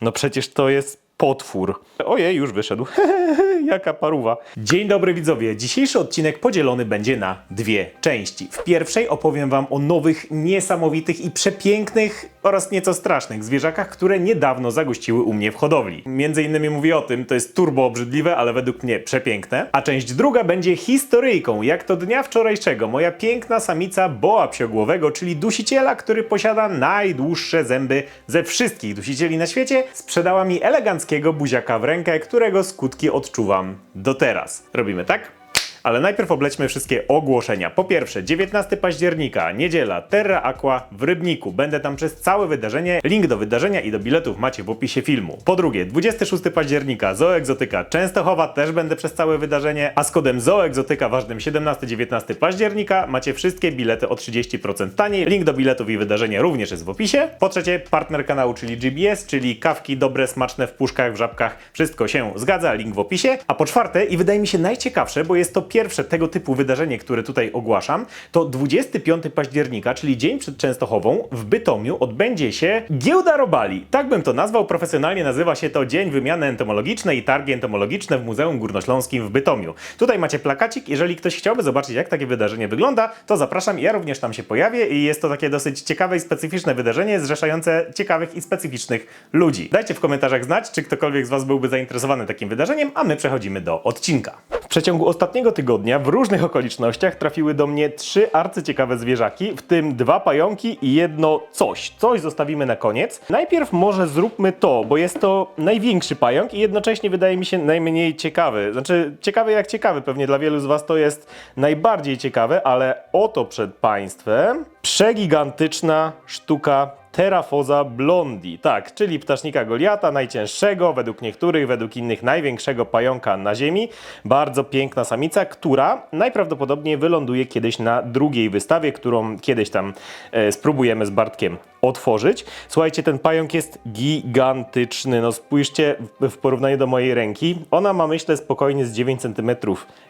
No przecież to jest potwór. Ojej, już wyszedł. Jaka paruwa. Dzień dobry widzowie. Dzisiejszy odcinek podzielony będzie na dwie części. W pierwszej opowiem wam o nowych, niesamowitych i przepięknych oraz nieco strasznych zwierzakach, które niedawno zagościły u mnie w hodowli. Między innymi mówię o tym, to jest turbo obrzydliwe, ale według mnie przepiękne. A część druga będzie historyjką, jak to dnia wczorajszego. Moja piękna samica boa psiogłowego, czyli dusiciela, który posiada najdłuższe zęby ze wszystkich dusicieli na świecie, sprzedała mi eleganckiego buziaka w rękę, którego skutki odczuwam do teraz. Robimy tak? Ale najpierw oblećmy wszystkie ogłoszenia. Po pierwsze, 19 października, niedziela, Terra Aqua w Rybniku. Będę tam przez całe wydarzenie. Link do wydarzenia i do biletów macie w opisie filmu. Po drugie, 26 października, Zooegzotyka Częstochowa, też będę przez całe wydarzenie, a z kodem Zooegzotyka ważnym 17-19 października macie wszystkie bilety o 30% taniej. Link do biletów i wydarzenia również jest w opisie. Po trzecie, partner kanału, czyli GBS, czyli kawki dobre, smaczne w puszkach, w żabkach. Wszystko się zgadza, link w opisie. A po czwarte, i wydaje mi się najciekawsze, bo jest to pierwsze tego typu wydarzenie, które tutaj ogłaszam, to 25 października, czyli dzień przed Częstochową, w Bytomiu odbędzie się Giełda Robali. Tak bym to nazwał, profesjonalnie nazywa się to Dzień Wymiany Entomologicznej i Targi Entomologiczne w Muzeum Górnośląskim w Bytomiu. Tutaj macie plakacik, jeżeli ktoś chciałby zobaczyć, jak takie wydarzenie wygląda, to zapraszam, ja również tam się pojawię i jest to takie dosyć ciekawe i specyficzne wydarzenie, zrzeszające ciekawych i specyficznych ludzi. Dajcie w komentarzach znać, czy ktokolwiek z Was byłby zainteresowany takim wydarzeniem, a my przechodzimy do odcinka. Przeciągu ostatniego tygodnia w różnych okolicznościach trafiły do mnie trzy arcyciekawe zwierzaki, w tym dwa pająki i jedno coś. Coś zostawimy na koniec. Najpierw może zróbmy to, bo jest to największy pająk i jednocześnie wydaje mi się najmniej ciekawy. Znaczy, ciekawy jak ciekawy, pewnie dla wielu z Was to jest najbardziej ciekawe, ale oto przed Państwem przegigantyczna sztuka Terrafoza blondi, tak, czyli ptasznika Goliata, najcięższego, według niektórych, według innych największego pająka na Ziemi. Bardzo piękna samica, która najprawdopodobniej wyląduje kiedyś na drugiej wystawie, którą kiedyś tam e, spróbujemy z Bartkiem otworzyć. Słuchajcie, ten pająk jest gigantyczny. No spójrzcie w, porównaniu do mojej ręki. Ona ma myślę spokojnie z 9 cm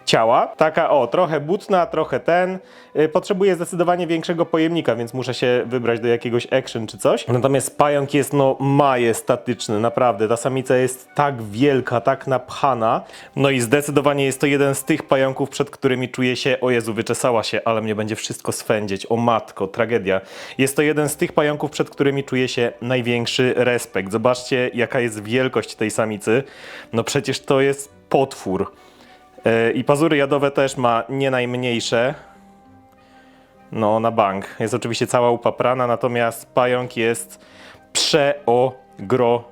ciała. Taka o, trochę butna, trochę ten. Y, Potrzebuje zdecydowanie większego pojemnika, więc muszę się wybrać do jakiegoś action czy coś. Natomiast pająk jest no majestatyczny, naprawdę. Ta samica jest tak wielka, tak napchana. No i zdecydowanie jest to jeden z tych pająków, przed którymi czuję się, o Jezu, wyczesała się, ale mnie będzie wszystko swędzić. O matko, tragedia. Jest to jeden z tych pająków, przed którymi czuję się największy respekt. Zobaczcie, jaka jest wielkość tej samicy. No przecież to jest potwór. Yy, I pazury jadowe też ma nie najmniejsze. No, na bank. Jest oczywiście cała upaprana, natomiast pająk jest przeogromny.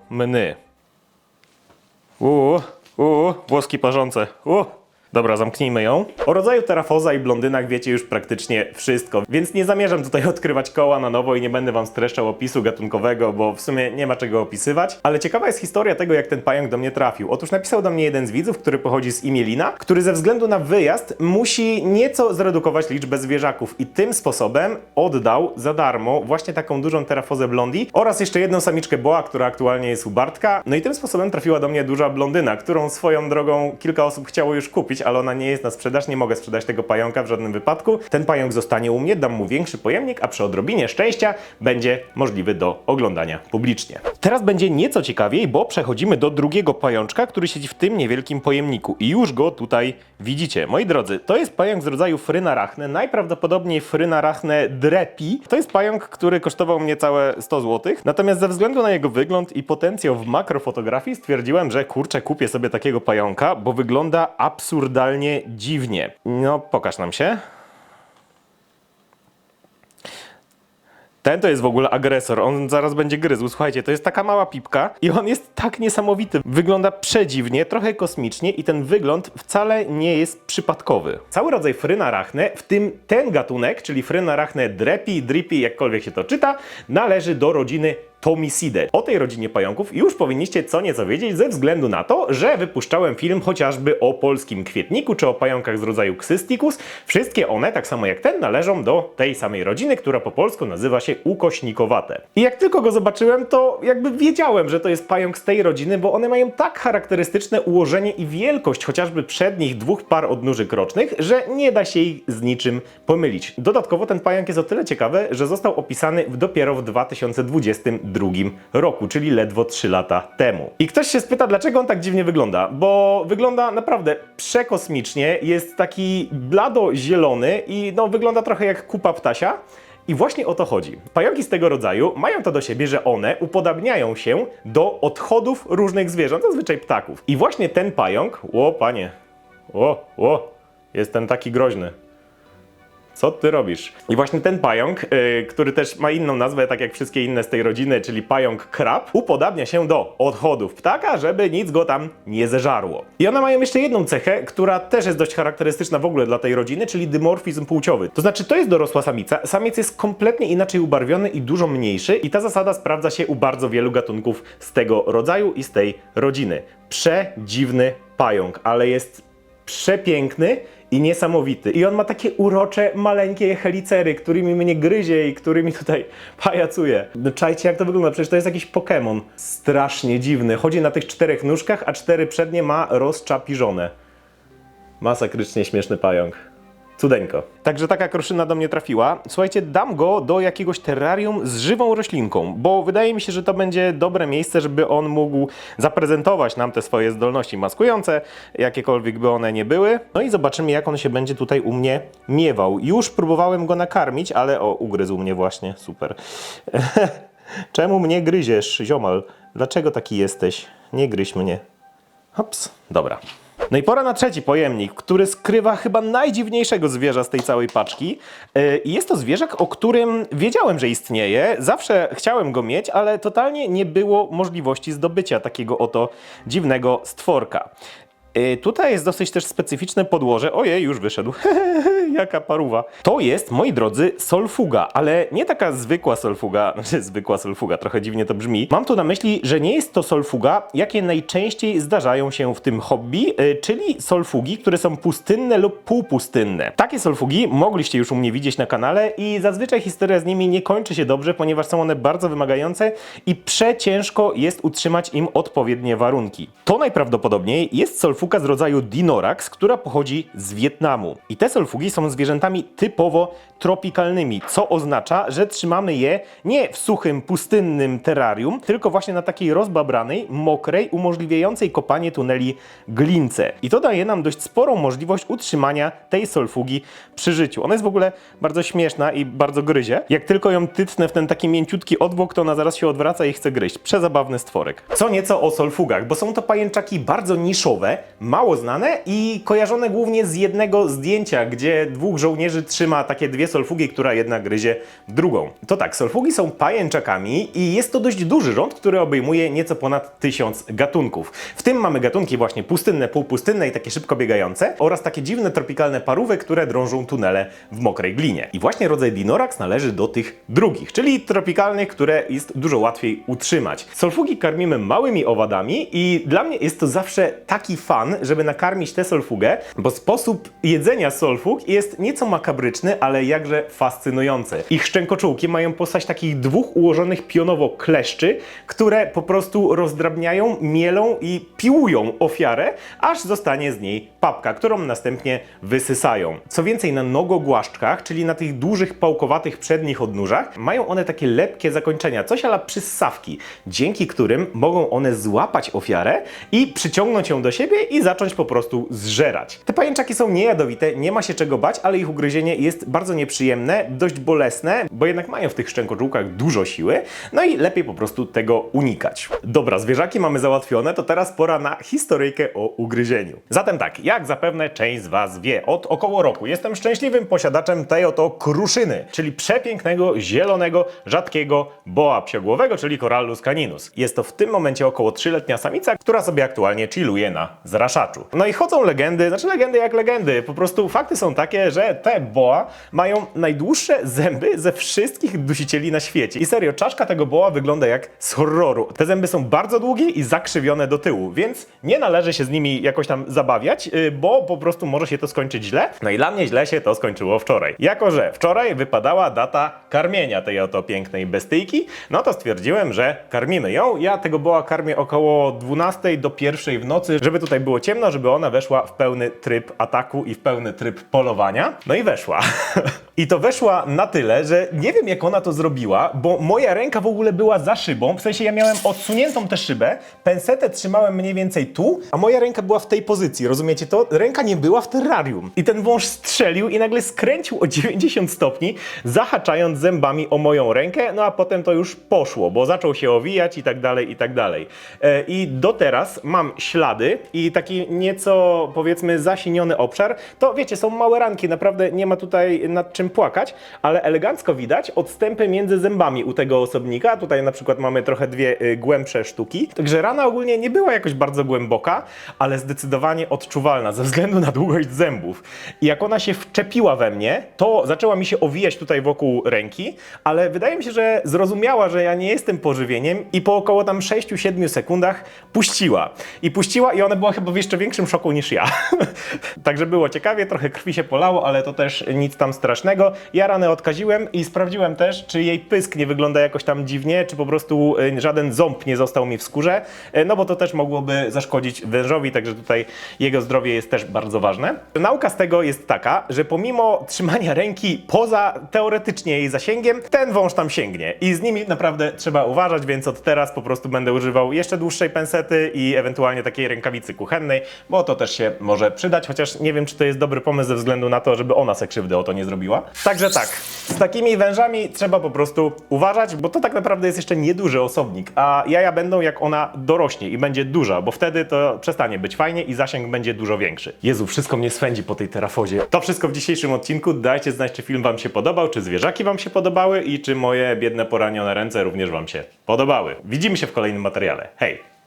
Uuu, uuu, włoski parzące. Uuu. Dobra, zamknijmy ją. O rodzaju terafoza i blondynach wiecie już praktycznie wszystko, więc nie zamierzam tutaj odkrywać koła na nowo i nie będę wam streszczał opisu gatunkowego, bo w sumie nie ma czego opisywać. Ale ciekawa jest historia tego, jak ten pająk do mnie trafił. Otóż napisał do mnie jeden z widzów, który pochodzi z Imielina, który ze względu na wyjazd musi nieco zredukować liczbę zwierzaków i tym sposobem oddał za darmo właśnie taką dużą terafozę blondi oraz jeszcze jedną samiczkę boa, która aktualnie jest u Bartka. No i tym sposobem trafiła do mnie duża blondyna, którą swoją drogą kilka osób chciało już kupić, ale ona nie jest na sprzedaż, nie mogę sprzedać tego pająka w żadnym wypadku. Ten pająk zostanie u mnie, dam mu większy pojemnik, a przy odrobinie szczęścia będzie możliwy do oglądania publicznie. Teraz będzie nieco ciekawiej, bo przechodzimy do drugiego pajączka, który siedzi w tym niewielkim pojemniku i już go tutaj widzicie. Moi drodzy, to jest pająk z rodzaju frynarachne, najprawdopodobniej frynarachne drepi. To jest pająk, który kosztował mnie całe 100 zł, natomiast ze względu na jego wygląd i potencjał w makrofotografii stwierdziłem, że kurczę, kupię sobie takiego pająka, bo wygląda absurdalnie dziwnie. No, pokaż nam się. Ten to jest w ogóle agresor, on zaraz będzie gryzł. Słuchajcie, to jest taka mała pipka i on jest tak niesamowity. Wygląda przedziwnie, trochę kosmicznie i ten wygląd wcale nie jest przypadkowy. Cały rodzaj frynarachne, w tym ten gatunek, czyli frynarachne drepi, dripi, jakkolwiek się to czyta, należy do rodziny Tomisidae. O tej rodzinie pająków już powinniście co nieco wiedzieć ze względu na to, że wypuszczałem film chociażby o polskim kwietniku czy o pająkach z rodzaju Xysticus. Wszystkie one, tak samo jak ten, należą do tej samej rodziny, która po polsku nazywa się ukośnikowate. I jak tylko go zobaczyłem, to jakby wiedziałem, że to jest pająk z tej rodziny, bo one mają tak charakterystyczne ułożenie i wielkość chociażby przednich dwóch par odnóżyk rocznych, że nie da się ich z niczym pomylić. Dodatkowo ten pająk jest o tyle ciekawy, że został opisany dopiero w 2022 roku, czyli ledwo 3 lata temu. I ktoś się spyta, dlaczego on tak dziwnie wygląda? Bo wygląda naprawdę przekosmicznie, jest taki blado-zielony i no, wygląda trochę jak kupa ptasia. I właśnie o to chodzi. Pająki z tego rodzaju mają to do siebie, że one upodabniają się do odchodów różnych zwierząt, zazwyczaj ptaków. I właśnie ten pająk, o panie, o, o, jest ten taki groźny. Co ty robisz? I właśnie ten pająk, yy, który też ma inną nazwę, tak jak wszystkie inne z tej rodziny, czyli pająk krab, upodabnia się do odchodów ptaka, żeby nic go tam nie zeżarło. I one mają jeszcze jedną cechę, która też jest dość charakterystyczna w ogóle dla tej rodziny, czyli dymorfizm płciowy. To znaczy, to jest dorosła samica. Samiec jest kompletnie inaczej ubarwiony i dużo mniejszy, i ta zasada sprawdza się u bardzo wielu gatunków z tego rodzaju i z tej rodziny. Przedziwny pająk, ale jest przepiękny i niesamowity. I on ma takie urocze, maleńkie helicery, którymi mnie gryzie i którymi tutaj pajacuje. No czajcie jak to wygląda, przecież to jest jakiś Pokémon. Strasznie dziwny. Chodzi na tych czterech nóżkach, a cztery przednie ma rozczapiżone. Masakrycznie śmieszny pająk. Cudeńko. Także taka kruszyna do mnie trafiła. Słuchajcie, dam go do jakiegoś terrarium z żywą roślinką, bo wydaje mi się, że to będzie dobre miejsce, żeby on mógł zaprezentować nam te swoje zdolności maskujące, jakiekolwiek by one nie były. No i zobaczymy, jak on się będzie tutaj u mnie miewał. Już próbowałem go nakarmić, ale o, ugryzł mnie właśnie. Super. Czemu mnie gryziesz, ziomal? Dlaczego taki jesteś? Nie gryź mnie. Hops, dobra. No i pora na trzeci pojemnik, który skrywa chyba najdziwniejszego zwierza z tej całej paczki. I jest to zwierzak, o którym wiedziałem, że istnieje. Zawsze chciałem go mieć, ale totalnie nie było możliwości zdobycia takiego oto dziwnego stworka. Yy, Tutaj jest dosyć też specyficzne podłoże. Ojej, już wyszedł. Jaka paruwa. To jest, moi drodzy, solfuga, ale nie taka zwykła solfuga, znaczy zwykła solfuga, trochę dziwnie to brzmi. Mam tu na myśli, że nie jest to solfuga, jakie najczęściej zdarzają się w tym hobby, yy, czyli solfugi, które są pustynne lub półpustynne. Takie solfugi mogliście już u mnie widzieć na kanale i zazwyczaj historia z nimi nie kończy się dobrze, ponieważ są one bardzo wymagające i przeciężko jest utrzymać im odpowiednie warunki. To najprawdopodobniej jest solfuga z rodzaju Dinorax, która pochodzi z Wietnamu. I te solfugi są zwierzętami typowo tropikalnymi, co oznacza, że trzymamy je nie w suchym, pustynnym terrarium, tylko właśnie na takiej rozbabranej, mokrej, umożliwiającej kopanie tuneli glince. I to daje nam dość sporą możliwość utrzymania tej solfugi przy życiu. Ona jest w ogóle bardzo śmieszna i bardzo gryzie. Jak tylko ją tytnę w ten taki mięciutki odwłok, to ona zaraz się odwraca i chce gryźć. Przezabawny stworek. Co nieco o solfugach, bo są to pajęczaki bardzo niszowe, mało znane i kojarzone głównie z jednego zdjęcia, gdzie dwóch żołnierzy trzyma takie dwie solfugi, która jedna gryzie drugą. To tak, solfugi są pajęczakami i jest to dość duży rząd, który obejmuje nieco ponad tysiąc gatunków. W tym mamy gatunki właśnie pustynne, półpustynne i takie szybko biegające oraz takie dziwne tropikalne parówy, które drążą tunele w mokrej glinie. I właśnie rodzaj Dinorax należy do tych drugich, czyli tropikalnych, które jest dużo łatwiej utrzymać. Solfugi karmimy małymi owadami i dla mnie jest to zawsze taki fan, żeby nakarmić tę solfugę, bo sposób jedzenia solfug jest nieco makabryczny, ale jakże fascynujący. Ich szczękoczułki mają postać takich dwóch ułożonych pionowo kleszczy, które po prostu rozdrabniają, mielą i piłują ofiarę, aż zostanie z niej papka, którą następnie wysysają. Co więcej, na nogogłaszczkach, czyli na tych dużych, pałkowatych przednich odnóżach, mają one takie lepkie zakończenia, coś ala przyssawki, dzięki którym mogą one złapać ofiarę i przyciągnąć ją do siebie i zacząć po prostu zżerać. Te pajęczaki są niejadowite, nie ma się czego bać, ale ich ugryzienie jest bardzo nieprzyjemne, dość bolesne, bo jednak mają w tych szczękoczułkach dużo siły, no i lepiej po prostu tego unikać. Dobra, zwierzaki mamy załatwione, to teraz pora na historyjkę o ugryzieniu. Zatem tak, jak zapewne część z Was wie, od około roku jestem szczęśliwym posiadaczem tej oto kruszyny, czyli przepięknego, zielonego, rzadkiego boa psiogłowego, czyli Corallus caninus. Jest to w tym momencie około 3-letnia samica, która sobie aktualnie chilluje na No i chodzą legendy, znaczy legendy jak legendy, po prostu fakty są takie, że te boa mają najdłuższe zęby ze wszystkich dusicieli na świecie. I serio, czaszka tego boa wygląda jak z horroru. Te zęby są bardzo długie i zakrzywione do tyłu, więc nie należy się z nimi jakoś tam zabawiać, yy, bo po prostu może się to skończyć źle. No i dla mnie źle się to skończyło wczoraj. Jako, że wczoraj wypadała data karmienia tej oto pięknej bestyjki, no to stwierdziłem, że karmimy ją. Ja tego boa karmię około 12 do 1 w nocy, żeby tutaj było było ciemno, żeby ona weszła w pełny tryb ataku i w pełny tryb polowania. No i weszła. I to weszła na tyle, że nie wiem jak ona to zrobiła, bo moja ręka w ogóle była za szybą, w sensie ja miałem odsuniętą tę szybę, pensetę trzymałem mniej więcej tu, a moja ręka była w tej pozycji, rozumiecie to? Ręka nie była w terrarium. I ten wąż strzelił i nagle skręcił o 90 stopni, zahaczając zębami o moją rękę, no a potem to już poszło, bo zaczął się owijać i tak dalej, i tak dalej. E, I do teraz mam ślady i taki nieco, powiedzmy, zasiniony obszar. To wiecie, są małe ranki, naprawdę nie ma tutaj nad czym płakać, ale elegancko widać odstępy między zębami u tego osobnika. Tutaj na przykład mamy trochę dwie y, głębsze sztuki. Także rana ogólnie nie była jakoś bardzo głęboka, ale zdecydowanie odczuwalna ze względu na długość zębów. I jak ona się wczepiła we mnie, to zaczęła mi się owijać tutaj wokół ręki, ale wydaje mi się, że zrozumiała, że ja nie jestem pożywieniem i po około tam 6-7 sekundach puściła. I puściła i ona była chyba w jeszcze większym szoku niż ja. Także było ciekawie, trochę krwi się polało, ale to też nic tam strasznego. Ja ranę odkaziłem i sprawdziłem też, czy jej pysk nie wygląda jakoś tam dziwnie, czy po prostu y, żaden ząb nie został mi w skórze, y, no bo to też mogłoby zaszkodzić wężowi, także tutaj jego zdrowie jest też bardzo ważne. Nauka z tego jest taka, że pomimo trzymania ręki poza teoretycznie jej zasięgiem, ten wąż tam sięgnie i z nimi naprawdę trzeba uważać, więc od teraz po prostu będę używał jeszcze dłuższej pensety i ewentualnie takiej rękawicy kuchennej, bo to też się może przydać, chociaż nie wiem, czy to jest dobry pomysł ze względu na to, żeby ona se krzywdy o to nie zrobiła. Także tak, z takimi wężami trzeba po prostu uważać, bo to tak naprawdę jest jeszcze nieduży osobnik, a jaja będą jak ona dorośnie i będzie duża, bo wtedy to przestanie być fajnie i zasięg będzie dużo większy. Jezu, wszystko mnie swędzi po tej terafozie. To wszystko w dzisiejszym odcinku. Dajcie znać, czy film wam się podobał, czy zwierzaki wam się podobały i czy moje biedne poranione ręce również wam się podobały. Widzimy się w kolejnym materiale. Hej!